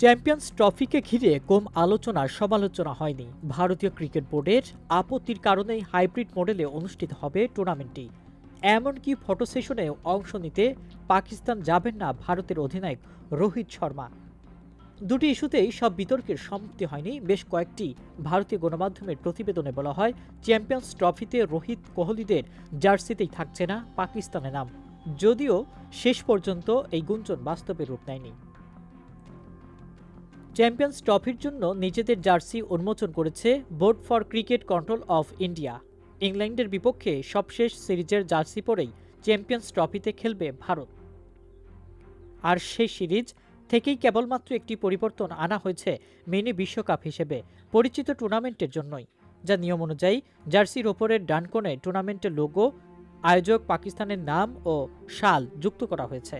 Champions ট্রফিকে ঘিরে কম আলোচনা সমালোচনা হয়নি। ভারতীয় ক্রিকেট বোর্ডের আপত্তির কারণেই হাইব্রিড মডেলে অনুষ্ঠিত হবে টুর্নামেন্টটি। এমনকি ফটো সেশনেও অংশ নিতে পাকিস্তান যাবেন না ভারতের অধিনায়ক রোহিত শর্মা। দুটি ইস্যুতেই সব বিতর্কের সমাপ্তি হয়নি বেশ কয়েকটি ভারতীয় গণমাধ্যমের প্রতিবেদনে বলা হয়, চ্যাম্পিয়ন্স ট্রফিতে রোহিত কোহলিদের জার্সিতেই থাকছে না পাকিস্তানের নাম। যদিও শেষ পর্যন্ত এই গুঞ্জন বাস্তবে রূপ নেয়নি। চ্যাম্পিয়ন্স ট্রফির জন্য নিজেদের জার্সি উন্মোচন করেছে board for cricket control of India. ইংল্যান্ডের বিপক্ষে সবশেষ সিরিজের জার্সি পরেই চ্যাম্পিয়ন্স ট্রফিতে খেলবে ভারত। আর সেই সিরিজ থেকেই কেবলমাত্র একটি পরিবর্তন আনা হয়েছে মিনি বিশ্বকাপ হিসেবে পরিচিত টুর্নামেন্টের জন্যই, যা নিয়ম অনুযায়ী জার্সির ওপরের ডান কোণে টুর্নামেন্টের লোগো, আয়োজক পাকিস্তানের নাম ও শাল যুক্ত করা হয়েছে।